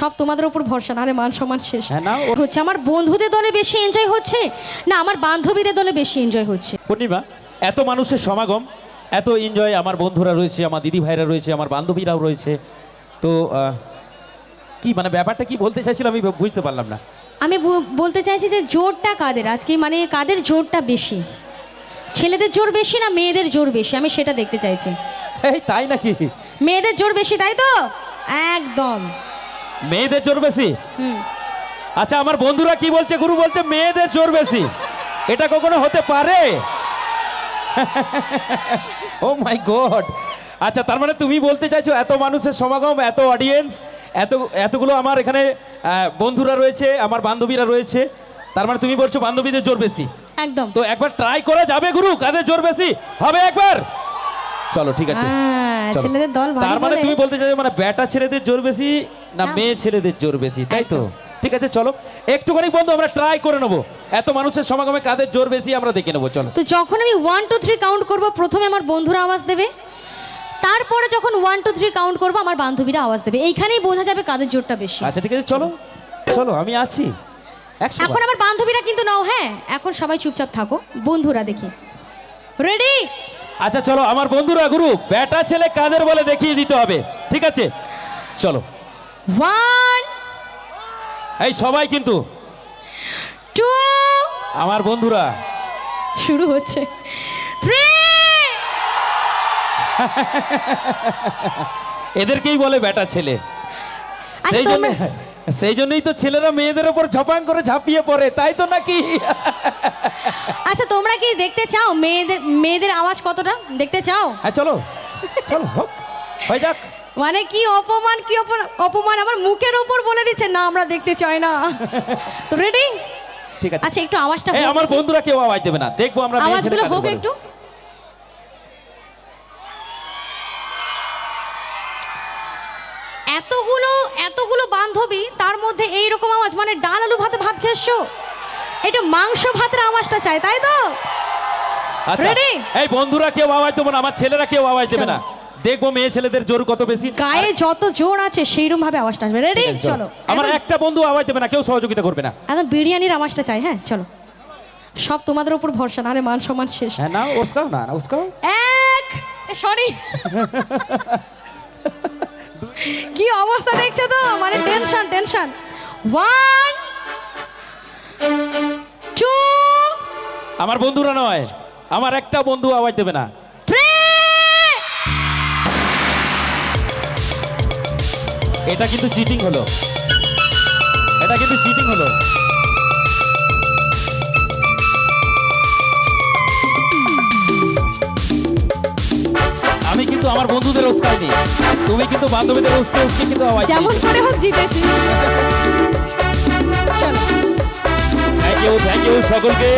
সব তোমাদের উপর ভরসা না মান সম্মান শেষ। হ্যাঁ, হচ্ছে আমার বন্ধুদের দলে বেশি এনজয় হচ্ছে? না আমার বান্ধবীদের দলে বেশি এনজয় হচ্ছে। পূর্ণিমা এত মানুষের সমাগম এত এনজয় আমার বন্ধুরা রয়েছে আমার দিদি ভাইরা রয়েছে আমার বান্ধবীরাও রয়েছে। তো কি মানে ব্যাপারটা কি বলতে চাইছিলাম আমি বুঝতে পারলাম না। আমি বলতে চাইছি যে জোরটা কাদের? আজকে মানে কাদের জোরটা বেশি? ছেলেদের জোর বেশি না মেয়েদের জোর বেশি? আমি সেটা দেখতে চাইছি। এই তাই নাকি? মেয়েদের জোর বেশি তাই তো? একদম। মেয়েদের জোর বেশি? আচ্ছা আমার বন্ধুরা কি বলছে? গুরু বলছে মেয়েদের জোর বেশি। এটা কখনো হতে পারে? ও মাই গড আচ্ছা তার মানে তুমি বলতে চাইছো এত মানুষের সমাগম এত অডিয়েন্স এত এতগুলো আমার এখানে বন্ধুরা রয়েছে আমার বান্ধবীরা রয়েছে। তার মানে তুমি বলছো বান্ধবীদের জোর বেশি? একদম। তো একবার ট্রাই করা যাবে গুরু? কাদের জোর বেশি? হবে একবার? চলো ঠিক আছে। হ্যাঁ, চলো। ছেলেদের দল ভারী তার মানে বলে। তুমি বলতে চাইছো মানে ব্যাটা ছেলেদের জোর বেশি না না। মেয়ে ছেলেদের জোর বেশি তাই তো? ঠিক আছে চলো। একটুখানি বন্ধু আমরা ট্রাই করে নেব। এত মানুষের সমাগমে কাদের জোর বেশি আমরা দেখে নেব চলো। তো যখন আমি ওয়ান টু থ্রি কাউন্ট করব প্রথমে আমার বন্ধুরা আওয়াজ দেবে। তারপরে যখন ওয়ান টু থ্রি কাউন্ট করব আমার বান্ধবীরা আওয়াজ দেবে। এইখানেই বোঝা যাবে কাদের জোরটা বেশি। আচ্ছা ঠিক আছে চলো। চলো আমি আছি। একশো এখন আমার বান্ধবীরা কিন্তু নাও হ্যাঁ? এখন সবাই চুপচাপ থাকো। বন্ধুরা দেখি। রেডি আচ্ছা চলো আমার বন্ধুরা গুরু ব্যাটা ছেলে কাদের বলে দেখিয়ে দিতে হবে? ঠিক আছে? চলো। ওয়ান এই সবাই কিন্তু। টু আমার বন্ধুরা। শুরু হচ্ছে। থ্রি এদেরকেই বলে ব্যাটা ছেলে। আচ্ছা, সেই জন্য সেই জন্যই তো ছেলেরা মেয়েদের ওপর ঝপাং করে ঝাঁপিয়ে পড়ে তাই তো নাকি? আচ্ছা কি দেখতে চাও? মেয়েদের মেয়েদের আওয়াজ কতটা? দেখতে চাও? হ্যাঁ চলো। চলো হোক। হয়ে যাক। মানে কি অপমান কি অপমান? আমার মুখের ওপর বলে দিচ্ছে না আমরা দেখতে চাই না। তো রেডি ঠিক আছে। আচ্ছা একটু আওয়াজটা এই আমার বন্ধুরা কেউ আওয়াজ দেবে না। দেখব আমরা আওয়াজগুলো হোক একটু। এতগুলো এতগুলো বান্ধবী তার মধ্যে এই রকম আওয়াজ? মানে ডাল আলু ভাতে ভাত খেয়েছো? এটা মাংস ভাতের আওয়াজটা চাই তাই তো? আচ্ছা Ready? এই বন্ধুরা কেউ আওয়াজ দেবো না আমার ছেলেরা কেউ আওয়াজ দেবে না। দেখব মেয়ে ছেলেদের জোর কত বেশি। গায়ে যত জোর আছে সেইরকম ভাবে আওয়াজটা আসবে। রেডি চলো। আমার একদম- একটা বন্ধু আওয়াজ দেবে না কেউ সহযোগিতা করবে না। একদম বিরিয়ানির আওয়াজটা চাই হ্যাঁ চলো। সব তোমাদের উপর ভরসা না আরে মান সম্মান শেষ। হ্যাঁ না উস্কাও না না উস্কাও। এক! সরি কি অবস্থা দেখছ তো? মানে টেনশন টেনশন ওয়ান আমার বন্ধুরা নয় আমার একটা বন্ধু আওয়াজ দেবে না। এটা কিন্তু চিটিং হলো। এটা কিন্তু চিটিং হলো। আমি কিন্তু আমার বন্ধুদের উস্কাইনি তুমি কিন্তু বান্ধবীদের উস্কে উস্কে কিন্তু আওয়াজ যেমন করে হোক জিতেছি থ্যাংক ইউ থ্যাংক ইউ সকলকে।